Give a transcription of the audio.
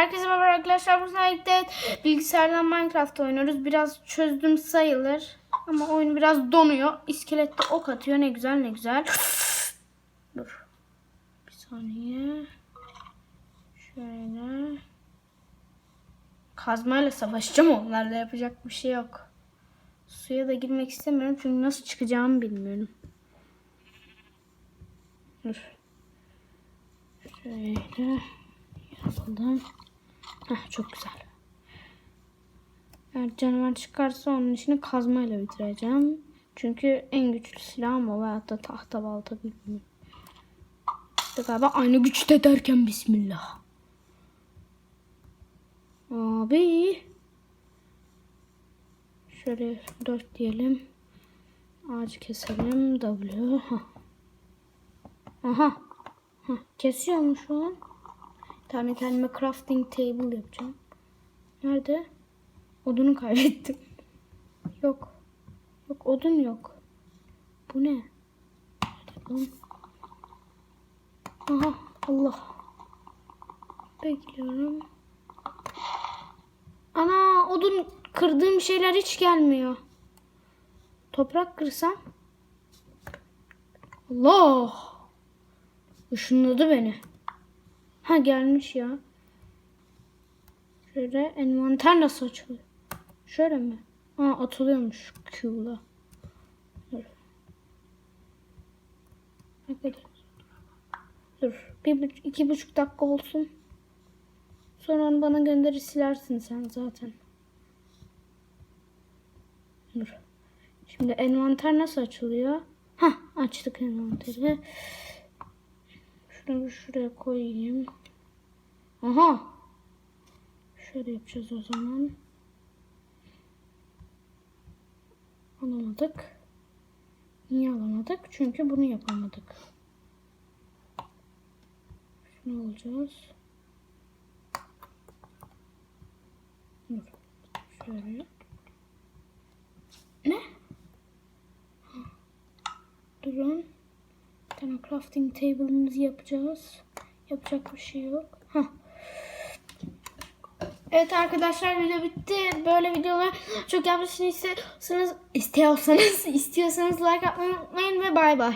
Herkese merhaba arkadaşlar. Bu birlikte bilgisayardan Minecraft oynuyoruz. Biraz çözdüm sayılır. Ama oyun biraz donuyor. İskelette ok atıyor. Ne güzel ne güzel. Dur. Bir saniye. Şöyle. Kazmayla savaşacağım onlarla. Yapacak bir şey yok. Suya da girmek istemiyorum. Çünkü nasıl çıkacağımı bilmiyorum. Dur. Şöyle yapalım. Heh, çok güzel. Eğer canavar çıkarsa onun işini kazmayla bitireceğim. Çünkü en güçlü silahım o veyahut da tahta balta bilmiyorum. İşte galiba aynı güçte derken bismillah. Abi. Şöyle 4 diyelim. Ağacı keselim. W. Aha. Şu an. Bir tane kendime crafting table yapacağım. Nerede? Odunu kaybettim. Yok. Yok odun yok. Bu ne? Aha Allah. Bekliyorum. Ana odun kırdığım şeyler hiç gelmiyor. Toprak kırsam. Allah. Işınladı beni. Ha gelmiş ya. Şöyle envanter nasıl açılıyor? Şöyle mi? Ha atılıyormuş Q'la. Dur. Dur. Bir iki buçuk dakika olsun. Sonra onu bana gönderir silersin sen zaten. Dur. Şimdi envanter nasıl açılıyor? Ha açtık envanteri. Şunu şuraya koyayım. Aha. Şöyle yapacağız o zaman. Alamadık. Niye alamadık? Çünkü bunu yapamadık. Şunu alacağız. Dur. Şöyle. Ne? Durun. Crafting table'ımızı yapacağız. Yapacak bir şey yok. Hah. Evet arkadaşlar video bitti. Böyle videolar çok istiyorsanız istiyorsanız istiyorsanız like atmayı unutmayın ve bay bay.